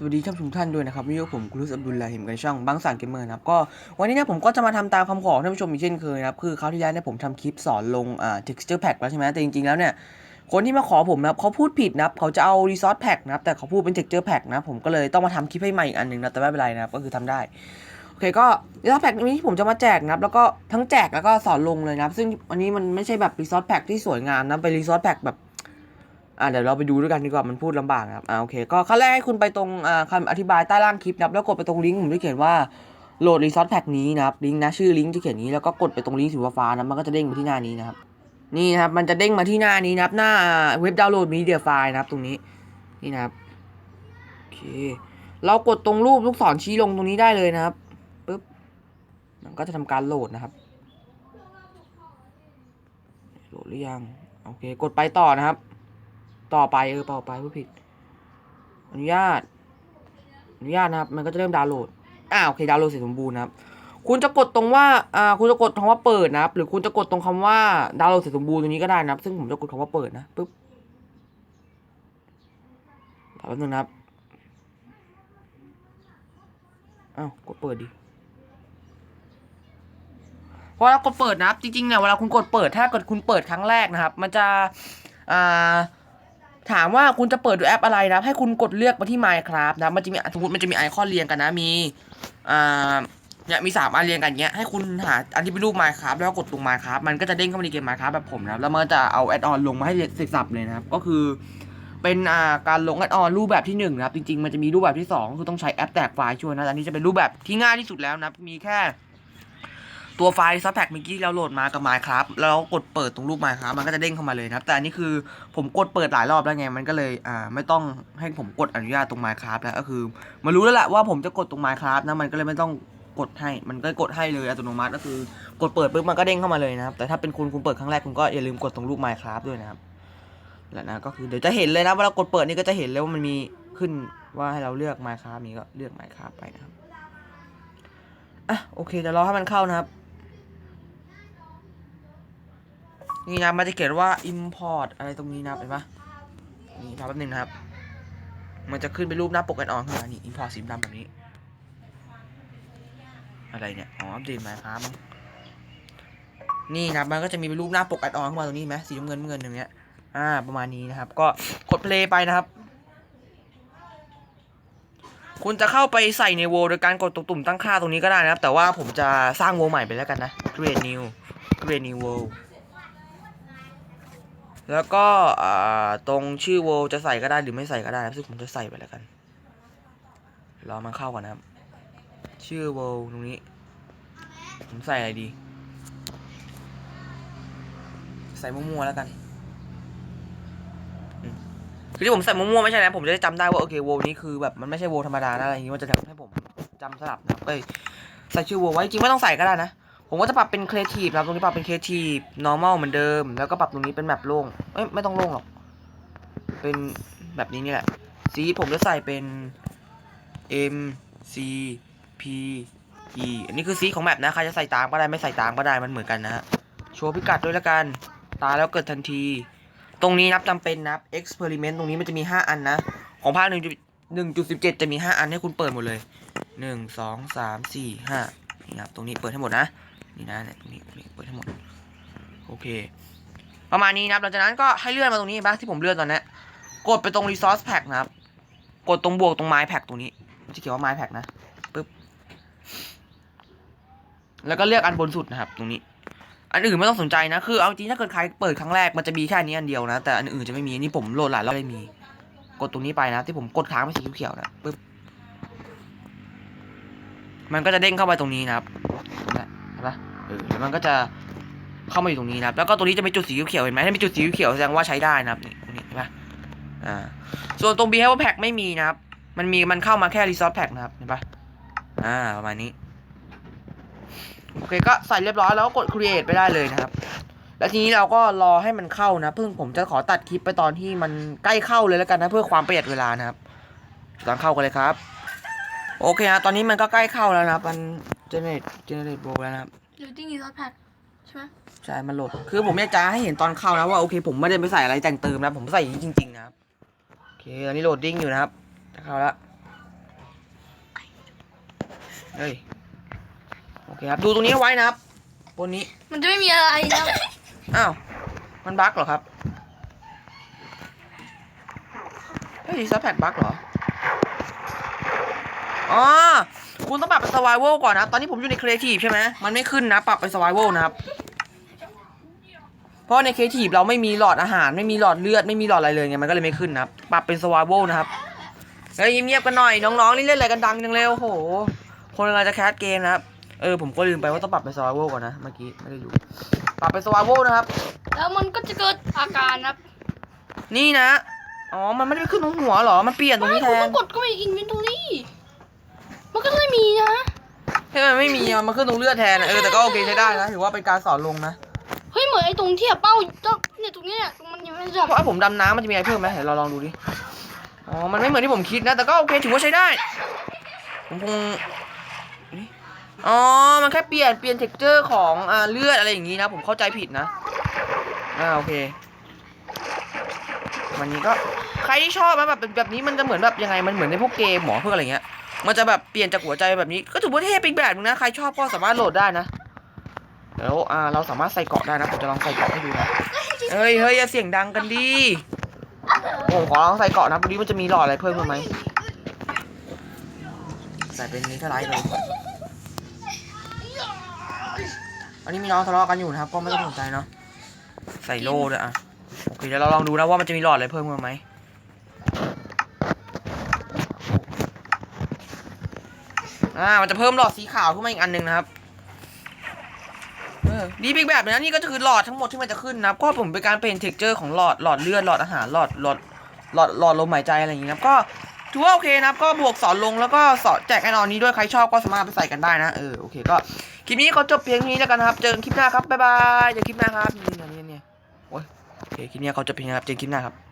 สวัสดีท่านผู้ชมท่านด้วยนะครับวันนี้ผมกุลุสอับดุลลาหิมกันช่องบางสารเกมเมอร์นะครับก็วันนี้เนี่ยผมก็จะมาทำตามคำขอของท่านผู้ชมอีกเช่นเคยนะครับคือคราวที่แล้วเนี่ยผมทำคลิปสอนลงอ่า texture pack แล้วใช่ไหมแต่จริงๆแล้วเนี่ยคนที่มาขอผมนะครับเขาพูดผิดนะครับเขาจะเอา resource pack นะครับแต่เขาพูดเป็น texture pack นะผมก็เลยต้องมาทำคลิปให้ใหม่อีกอันหนึ่งนะแต่ไม่เป็นไรนะครับก็คือทำได้โอเคก็ resource pack นี้ที่ผมจะมาแจกนะครับแล้วก็ทั้งแจกแล้วก็สอนลงเลยนะครับซึ่งอันนี้มันไม่ใช่แบบ resource pack ที่สวยงามนะเป็น resource pack แบบ อ่าเดี๋ยวเราไปดูด้วยกันดีกว่ามันพูดลำบากนะครับอ่าโอเคก็ขั้นแรกให้คุณไปตรงอ่าคำอธิบายใต้ล่างคลิปนะครับแล้วกดไปตรงลิงก์ผมที่เขียนว่าโหลดรีซอสแพ็กนี้นะครับลิงก์นะชื่อลิงก์ที่เขียนนี้แล้วก็กดไปตรงลิงก์สีฟ้านะมันก็จะเด้งมาที่หน้านี้นะครับนี่นะครับมันจะเด้งมาที่หน้านี้นะครับหน้าเว็บดาวน์โหลดมีเดียไฟล์นะครับตรงนี้นี่นะครับโอเคเรากดตรงรูปลูกศรชี้ลงตรงนี้ได้เลยนะครับปึ๊บมันก็จะทำการโหลดนะครับโหลดหรือยังโอเคกดไปต่อนะครับ ต่อไปเออต่อไปผู้ผิด อนุญาต อนุญาตนะครับ มันก็จะเริ่มดาวน์โหลดอ่าโอเคดาวน์โหลดเสร็จสมบูรณ์นะครับ คุณจะกดตรงว่าอ่า คุณจะกดคำว่าเปิดนะครับ หรือคุณจะกดตรงคำว่าดาวน์โหลดเสร็จสมบูรณ์ตรงนี้ก็ได้นะครับ ซึ่งผมจะกดคำว่าเปิดนะปึ๊บแป๊บนึงนะครับอ้าวกดเปิดดิพอเรากดเปิดนะครับจริงๆเนี่ยเวลาคุณกดเปิดถ้าเกิดคุณเปิดครั้งแรกนะครับ มันจะอ่า ถามว่าคุณจะเปิดด้วยแอปอะไรนะให้คุณกดเลือกมาที่ Minecraft นะมันจะมีสมมติมันจะมีไอคอนเรียงกันนะมีอ่าเนี่ยมีสามอันเรียงกันเงี้ยให้คุณหาอันที่เป็นรูป Minecraft แล้วก็กดตรง Minecraft มันก็จะเด้งเข้ามาในเกม Minecraft แบบผมนะครับแล้วมันจะเอาแอดออนลงมาให้เสร็จสับเลยนะครับก็คือเป็นอ่าการลงแอดออนรูปแบบที่หนึ่งนะครับจริงๆ มันจะมีรูปแบบที่สองคือต้องใช้แอปแตกไฟล์ช่วยนะตอันนี้จะเป็นรูปแบบที่ง่ายที่สุดแล้วนะมีแค่ ตัวไฟล์ซับแพ็กเมื่อกี้เราโหลดมากับ Minecraft แล้วกดเปิดตรงรูป Minecraft มันก็จะเด้งเข้ามาเลยนะครับ แต่อันนี้คือผมกดเปิดหลายรอบแล้วไง มันก็เลยอ่าไม่ต้องให้ผมกดอนุญาตตรง Minecraft แล้วก็คือมารู้แล้วแหละว่าผมจะกดตรง Minecraft นะมันก็เลยไม่ต้องกดให้ มันก็กดให้เลยอัตโนมัติก็คือกดเปิดปุ๊บมันก็เด้งเข้ามาเลยนะครับ แต่ถ้าเป็นคุณคุณเปิดครั้งแรกคุณก็อย่าลืมกดตรงรูป Minecraft ด้วยนะครับแล้วนะก็คือเดี๋ยวจะเห็นเลยนะเวลากดเปิดนี่ก็จะเห็นเลยว่ามันมีขึ้นว่าให้เราเลือก Minecraft นี้ก็เลือก Minecraft ไปนะครับอะโอเคเดี๋ยวรอให้มันเข้านะครับ นี่นะมันจะเขียนว่า import อะไรตรงนี้นะเห็นปะนี่รอแป๊บนึงนะครับ มันจะขึ้นเป็นรูปหน้าปกแอนออนขึ้นมานี่ import สีดำแบบนี้ อะไรเนี่ยอ๋ออัปเดตมาครับนี่นะมันก็จะมีเป็นรูปหน้าปกแอดออนขึ้นมาตรงนี้ไหมสีน้ำเงินเงินอย่างเงี้ยอ่าประมาณนี้นะครับ ก็กด play ไปนะครับ คุณจะเข้าไปใส่ในโวโดยการกดตุ่มตั้งค่าตรงนี้ก็ได้นะครับ แต่ว่าผมจะสร้างโวใหม่ไปแล้วกันนะ create new create new world แล้วก็ตรงชื่อ world จะใส่ก็ได้หรือไม่ใส่ก็ได้นะครับซึ่งผมจะใส่ไปแล้วกันรอมันเข้าก่อนนะครับ ชื่อ world ตรงนี้ ผมใส่อะไรดี ใส่มั่วๆแล้วกันคือที่ผมใส่มั่วๆไม่ใช่นะผมจะได้จำได้ว่าโอเค world นี้คือแบบมันไม่ใช่ world ธรรมดานะอะไรอย่างงี้มันจะทำให้ผมจำสลับนะเอ้ยใส่ชื่อ world ไว้จริงไม่ต้องใส่ก็ได้นะ ผมก็จะปรับเป็น creative นะครับตรงนี้ปรับเป็น creative normal เหมือนเดิม แล้วก็ปรับตรงนี้เป็นแบบโล่งเอ้ยไม่ต้องโล่งหรอก เป็นแบบนี้นี่แหละ สีผมจะใส่เป็น M C P E อันนี้คือสีของแมปนะใครจะใส่ตามก็ได้ไม่ใส่ตามก็ได้มันเหมือนกันนะฮะ โชว์พิกัดด้วยละกัน ตาแล้วเกิดทันที ตรงนี้นับจำเป็นนับ experiment ตรงนี้มันจะมี 5 อันนะ ของภาค1 1.17จะมี 5 อันให้คุณเปิดหมดเลย1 2 3 4 5นี่ นะครับ ตรงนี้เปิดให้หมดนะ นี่นะเนี่ยตรงนี้ตรงนี้เปิดให้หมด โอเค ประมาณนี้นะครับ หลังจากนั้นก็ให้เลื่อนมาตรงนี้บ้างที่ผมเลื่อนตอนนี้กดไปตรง resource pack นะครับ กดตรงบวกตรง my pack ตรงนี้มันจะเขียนว่า my pack นะปึ๊บ แล้วก็เลือกอันบนสุดนะครับ ตรงนี้อันอื่นไม่ต้องสนใจนะ คือเอาจริงถ้าเกิดใครเปิดครั้งแรกมันจะมีแค่อันนี้อันเดียวนะ แต่อันอื่นจะไม่มีอันนี้ผมโหลดหลายรอบได้มี กดตรงนี้ไปนะ ที่ผมกดค้างไปสีเขียวนะปึ๊บ มันก็จะเด้งเข้าไปตรงนี้นะครับเห็นปะเออแล้วมันก็จะเข้ามาอยู่ตรงนี้นะครับ แล้วก็ตรงนี้จะมีจุดสีเขียวเห็นไหมถ้ามีจุดสีเขียวแสดงว่าใช้ได้นะครับนี่ตรงนี้เห็นปะอ่า ส่วนตรง behavior pack ไม่มีนะครับ มันมีมันเข้ามาแค่ resource pack นะครับเห็นปะอ่าประมาณนี้โอเคก็ใส่เรียบร้อยแล้วก็กด create ไปได้เลยนะครับ แล้วทีนี้เราก็รอให้มันเข้านะเพิ่งผมจะขอตัดคลิปไปตอนที่มันใกล้เข้าเลยแล้วกันนะเพื่อความประหยัดเวลานะครับตอนเข้ากันเลยครับ โอเคฮะตอนนี้มันก็ใกล้เข้าแล้วนะครับ มัน generate generate โบแล้วนะครับยูติ้งรีซอสแพ็คใช่ไหมใช่มันโหลด คือผมอยากจะให้เห็นตอนเข้านะว่าโอเค ผมไม่ได้ไปใส่อะไรแต่งเติมนะผมใส่อย่างนี้จริงๆนะครับโอเคตอนนี้โหลดดิ้งอยู่นะครับจะเข้าแล้วเฮ้ยโอเคครับดูตรงนี้ไว้นะครับบนนี้มันจะไม่มีอะไรนะอ้าวมันบั๊กเหรอครับเฮ้ยซับแพดบั๊กเหรอ อ๋อคุณต้องปรับเป็น survival ก่อนนะ ตอนนี้ผมอยู่ใน creative ใช่ไหมมันไม่ขึ้นนะ ปรับเป็น survival นะครับ เพราะใน creative เราไม่มีหลอดอาหาร ไม่มีหลอดเลือด ไม่มีหลอดอะไรเลยไง มันก็เลยไม่ขึ้นนะครับ ปรับเป็น survival นะครับเฮ้ยเงียบๆกันหน่อย น้องๆนี่เล่นอะไรกันดังจังเลยโอ้โห คนกำลังจะแคสเกมนะครับ เออผมก็ลืมไปว่าต้องปรับเป็น survival ก่อนนะ เมื่อกี้ไม่ได้อยู่ ปรับเป็น survival นะครับ แล้วมันก็จะเกิดอาการนะนี่นะ อ๋อ มันไม่ได้ไปขึ้นตรงหัวเหรอ มันเปลี่ยนตรงนี้แทคุณนต้องกดเข้าไปอินเวนทอรี่ มันก็จะมีนะเฮ้ยมันไม่มีอะมันขึ้นตรงเลือดแทนอะเออแต่ก็โอเคใช้ได้นะถือว่าเป็นการสอนลงนะเฮ้ยเหมือนไอ้ตรงที่เป้าต้องเนี่ยตรงเนี้ยตรงมันยังไม่จับเพราะไอ้ผมดำน้ำมันจะมีอะไรเพิ่มไหมเดี๋ยวเราลองดูดิอ๋อมันไม่เหมือนที่ผมคิดนะ แต่ก็โอเคถือว่าใช้ได้ผมคงนี่อ๋อ มันแค่เปลี่ยนเปลี่ยนเท็กเจอร์ของอ่าเลือดอะไรอย่างงี้นะ ผมเข้าใจผิดนะอ่าโอเควันนี้ก็ใครที่ชอบนะแบบแบบนี้มันจะเหมือนแบบยังไงมันเหมือนในพวกเกมหมอเพื่ออะไรเงี้ย มันจะแบบเปลี่ยนจากหัวใจแบบนี้ ก็ถือว่าเท่ไปอีกแบบนึงนะ ใครชอบก็สามารถโหลดได้นะ แล้วอ่าเราสามารถใส่เกาะได้นะ ผมจะลองใส่เกาะให้ดูนะ เฮ้ยเฮ้ยอย่าเสียงดังกันดิผมขอลองใส่เกาะนะดูดิมันจะมีหลอดอะไรเพิ่มไหมใส่เป็นนิเทอร์ไลทเลยอันนี้มีน้องทะเลาะกันอยู่นะครับ ก็ไม่ต้องสนใจเนาะ ใส่โล่ด้วยอะโอเคเดี๋ยวเราลองดูนะว่ามันจะมีหลอดอะไรเพิ่มมาไหม อ่า มันจะเพิ่มหลอดสีขาวขึ้นมาอีกอันหนึ่งนะครับเออดีอีกแบบนะนี่ก็คือหลอดทั้งหมดที่มันจะขึ้นนะครับก็ผมเป็นการเปลี่ยนเท็กเจอร์ของหลอดหลอดเลือดหลอดอาหารหลอดหลอดหลอดหลอดลมหายใจอะไรอย่างงี้นะครับก็ถือว่าโอเคนะครับก็บวกสอนลงแล้วก็สอนแจกแอนออนนี้ด้วยใครชอบก็สามารถไปใส่กันได้นะเออโอเคก็คลิปนี้เขาจบเพียงนี้แล้วกันนะครับ เจอกันคลิปหน้าครับบ๊ายบายเจอกันคลิปหน้าครับนี่นี่นี่โอ้ยโอเคคลิปนี้เขาจบเพียงนี้ครับเจอกันคลิปหน้าครับ